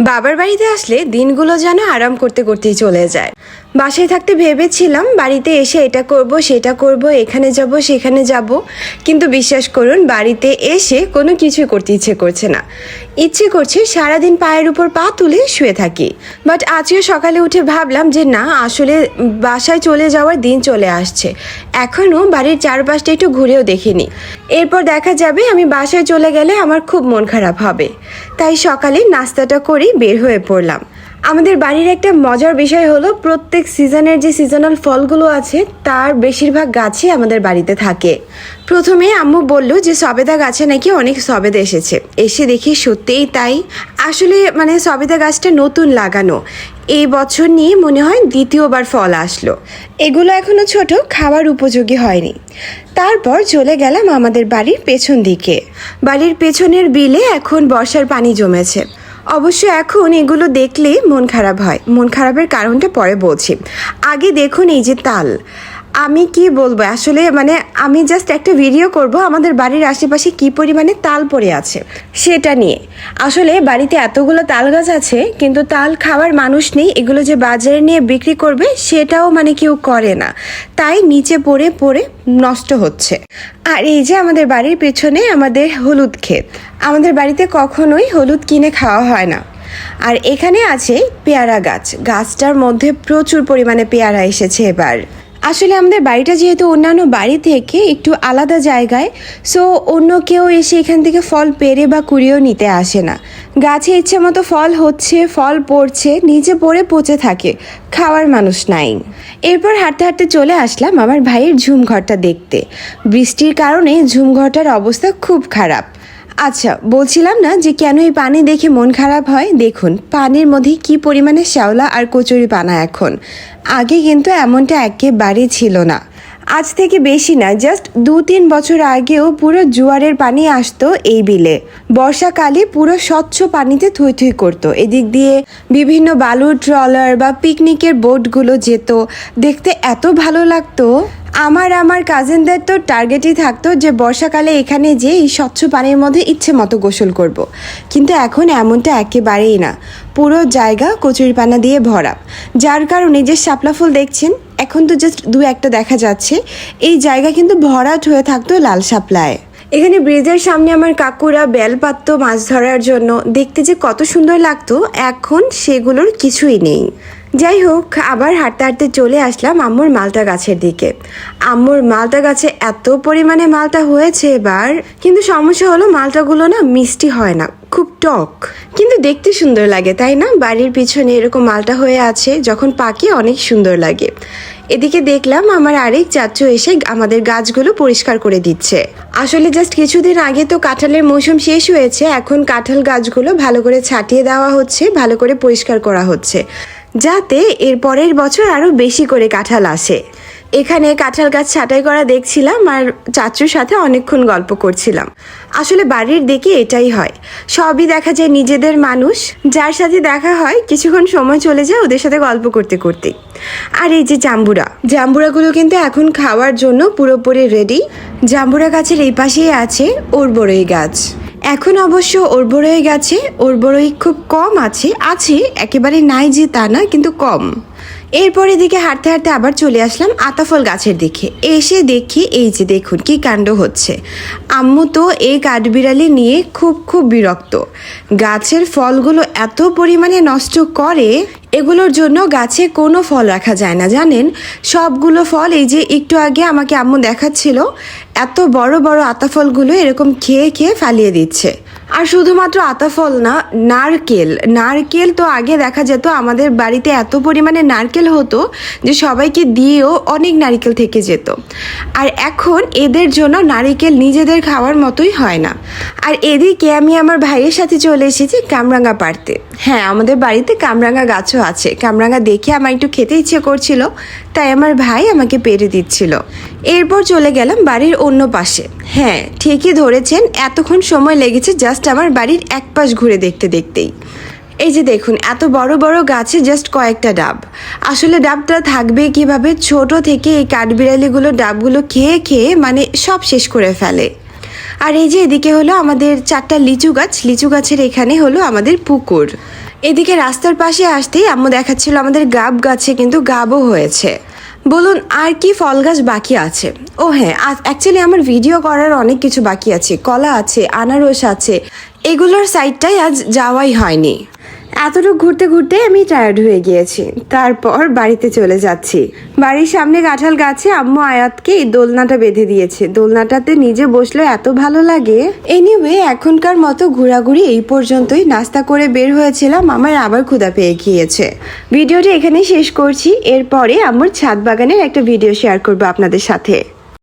বাবার বাড়িতে আসলে দিনগুলো যেন আরাম করতে করতেই চলে যায়। বাসায় থাকতে ভেবেছিলাম, বাড়িতে এসে এটা করব, সেটা করব, এখানে যাব, সেখানে যাব। কিন্তু বিশ্বাস করুন, বাড়িতে এসে কোনো কিছুই করতে ইচ্ছে করছে না। ইচ্ছে করছে সারাদিন পায়ের উপর পা তুলে শুয়ে থাকি। বাট আজকে সকালে উঠে ভাবলাম যে না, আসলে বাসায় চলে যাওয়ার দিন চলে আসছে। এখনও বাড়ির চারপাশটা একটু ঘুরেও দেখিনি। এরপর দেখা যাবে আমি বাসায় চলে গেলে আমার খুব মন খারাপ হবে। তাই সকালে নাস্তাটা করেই বের হয়ে পড়লাম। আমাদের বাড়ির একটা মজার বিষয় হলো, প্রত্যেক সিজনের যে সিজনাল ফলগুলো আছে, তার বেশিরভাগ গাছই আমাদের বাড়িতে থাকে। প্রথমে আম্মু বলল যে, সবেদা গাছে নাকি অনেক সবেদা এসেছে। এসে দেখি সত্যিই তাই। আসলে মানে সবেদা গাছটা নতুন লাগানো। এই বছর নিয়ে মনে হয় দ্বিতীয়বার ফল আসলো। এগুলো এখনও ছোট, খাওয়ার উপযোগী হয়নি। তারপর চলে গেলাম আমাদের বাড়ির পেছন দিকে। বাড়ির পেছনের বিলে এখন বর্ষার পানি জমেছে। অবশ্য এখন এগুলো দেখলে মন খারাপ হয়। মন খারাপের কারণটা পরে বলছি। আগে দেখুন এই যে তাল। আমি কি বলব? আসলে মানে আমি জাস্ট একটা ভিডিও করব, আমাদের বাড়ির আশেপাশে কি পরিমাণে তাল পড়ে আছে সেটা নিয়ে। আসলে বাড়িতে এতগুলো তাল গাছ আছে, কিন্তু তাল খাওয়ার মানুষ নেই, এগুলো যে বাজারে নিয়ে বিক্রি করবে সেটাও মানে কেউ করে না। তাই নিচে পড়ে পড়ে নষ্ট হচ্ছে। আর এই যে আমাদের বাড়ির পেছনে আমাদের হলুদ ক্ষেত, আমাদের বাড়িতে কখনোই হলুদ কিনে খাওয়া হয় না। আর এখানে আছে পেয়ারা গাছ, গাছটার মধ্যে প্রচুর পরিমাণে পেয়ারা এসেছে এবার। আসলে আমাদের বাড়িটা যেহেতু অন্যান্য বাড়ি থেকে একটু আলাদা জায়গায় সো অন্য কেউ এসে এখান থেকে ফল পেরে বা কুড়িয়েও নিতে আসে না। গাছে ইচ্ছে মতো ফল হচ্ছে, ফল পড়ছে নিচে পড়ে পচে থাকে, খাওয়ার মানুষ নাই। এরপর হাঁটতে হাঁটতে চলে আসলাম আমার ভাইয়ের ঝুমঘরটা দেখতে। বৃষ্টির কারণে ঝুমঘরটার অবস্থা খুব খারাপ। আচ্ছা বলছিলাম না যে কেন এই পানি দেখে মন খারাপ হয়? দেখুন, পানির মধ্যে কি পরিমাণে শ্যাওলা আর কচুরি পানা এখন? আগে কিন্তু এমনটা একেবারে ছিল না। আজ থেকে বেশি না, জাস্ট দু তিন বছর আগেও পুরো জোয়ারের পানি আসতো এই বিলে। বর্ষাকালে পুরো স্বচ্ছ পানিতে থুই থই করতো। এদিক দিয়ে বিভিন্ন বালুর ট্রলার বা পিকনিকের বোটগুলো যেত। দেখতে এত ভালো লাগতো। আমার আমার কাজিনদের তো টার্গেটই থাকতো যে বর্ষাকালে এখানে যে এই স্বচ্ছ পানির মধ্যে ইচ্ছে মতো গোসল করব। কিন্তু এখন এমনটা একেবারেই না। পুরো জায়গা কচুরিপানা দিয়ে ভরা। যার কারণে যে শাপলা ফুল দেখছেন, এখন তো জাস্ট দু একটা দেখা যাচ্ছে। এই জায়গা কিন্তু ভরাট হয়ে থাকতো লাল শাপলায়। এখানে ব্রিজের সামনে আমার কাকুরা বেল পাততো মাছ ধরার জন্য। দেখতে যে কত সুন্দর লাগতো, এখন সেগুলোর কিছুই নেই। যাই হোক, আবার হাঁটতে হাঁটতে চলে আসলাম আম্মুর মালটা গাছের দিকে। আম্মুর মালটা গাছে এত পরিমাণে মালটা হয়েছে এবার, কিন্তু সমস্যা হলো মালটাগুলো না মিষ্টি হয় না, খুব টক। কিন্তু দেখতে সুন্দর লাগে, তাই না? বাড়ির পিছনে এরকম মালটা হয়ে আছে, যখন পাকে অনেক সুন্দর লাগে। এদিকে দেখলাম আমার আরেক চাচু এসে আমাদের গাছগুলো পরিষ্কার করে দিচ্ছে। আসলে জাস্ট কিছুদিন আগে তো কাঁঠালের মৌসুম শেষ হয়েছে, এখন কাঁঠাল গাছগুলো ভালো করে ছাটিয়ে দেওয়া হচ্ছে, ভালো করে পরিষ্কার করা হচ্ছে। যাতে এর পরের বছর আরও বেশি করে কাঁঠাল আসে। এখানে কাঁঠাল গাছ ছাঁটাই করা দেখছিলাম আর চাচুর সাথে অনেকক্ষণ গল্প করছিলাম। আসলে বাড়ির দিকে এটাই হয়। সবই দেখা যায় নিজেদের মানুষ। যার সাথে দেখা হয়, কিছুক্ষণ সময় চলে যায় ওদের সাথে গল্প করতে করতে। আর এই যে জাম্বুরা, জাম্বুরাগুলো কিন্তু এখন খাওয়ার জন্য পুরোপুরি রেডি জাম্বুরা গাছের এই পাশেই আছে ওরবরই গাছ। এখন অবশ্য ওরবরই গাছে ওরবরই খুব কম আছে আছে একেবারে নাই যে তা না কিন্তু কম। এরপর এদিকে হাঁটতে হাঁটতে আবার চলে আসলাম আতাফল গাছের দিকে। এসে দেখি, এই যে দেখুন কি কাণ্ড হচ্ছে। আম্মু তো এই কাঠবিড়ালি নিয়ে খুব খুব বিরক্ত। গাছের ফলগুলো এত পরিমাণে নষ্ট করে এগুলোর জন্য গাছে কোনো ফল রাখা যায় না, জানেন? সবগুলো ফল, এই যে একটু আগে আমাকে আম্মু দেখাচ্ছিল, এত বড় বড় আতা ফলগুলো এরকম খেয়ে খেয়ে ফালিয়ে দিচ্ছে। আর শুধুমাত্র আতাফল না, নারকেল। নারকেল তো আগে দেখা যেত আমাদের বাড়িতে এত পরিমাণে নারকেল হতো যে সবাইকে দিয়েও অনেক নারকেল থেকে যেত। আর এখন এদের জন্য নারিকেল নিজেদের খাওয়ার মতোই হয় না। আর এদিকে আমি আমার ভাইয়ের সাথে চলে এসেছি কামরাঙ্গা পাড়তে। হ্যাঁ আমাদের বাড়িতে কামরাঙ্গা গাছও আছে। কামরাঙ্গা দেখে আমার একটু খেতে ইচ্ছে করছিল, তাই আমার ভাই আমাকে পেরে দিচ্ছিল। এরপর চলে গেলাম বাড়ির অন্য পাশে। হ্যাঁ ঠিকই ধরেছেন, এতক্ষণ সময় লেগেছে, জাস্ট আমার বাড়ির এক পাশ ঘুরে দেখতে দেখতেই। এই যে দেখুন, এত বড় বড় গাছে জাস্ট কয়েকটা ডাব। আসলে ডাবটা থাকবে কীভাবে? ছোট থেকে এই কাঠবিড়ালিগুলো ডাবগুলো খেয়ে খেয়ে মানে সব শেষ করে ফেলে। আর এই যে এদিকে হলো আমাদের চারটা লিচু গাছ, লিচু গাছের এখানে হলো আমাদের পুকুর। এদিকে রাস্তার পাশে আসতেই আম্মু দেখাচ্ছিল আমাদের গাব গাছে কিন্তু গাবও হয়েছে। বলুন, আর কি ফল গাছ বাকি আছে? ও হ্যাঁ অ্যাকচুয়ালি আমার ভিডিও করার অনেক কিছু বাকি আছে। কলা আছে, আনারস আছে। এগুলোর সাইডটাই আজ যাওয়াই হয়নি। এতটুকু ঘুরতে ঘুরতে আমি টায়ার্ড হয়ে গিয়েছি। তারপর বাড়িতে চলে যাচ্ছি। বাড়ির সামনে কাঁঠাল গাছে আম্মু আয়াতকে এই দোলনাটা বেঁধে দিয়েছে। দোলনাটাতে নিজে বসলে এত ভালো লাগে। এনিওয়ে এখনকার মতো ঘোরাঘুরি এই পর্যন্তই। নাস্তা করে বের হয়েছিলাম, আমার আবার ক্ষুধা পেয়ে গিয়েছে। ভিডিওটি এখানে শেষ করছি। এরপরে আমার ছাদ বাগানের একটা ভিডিও শেয়ার করব আপনাদের সাথে।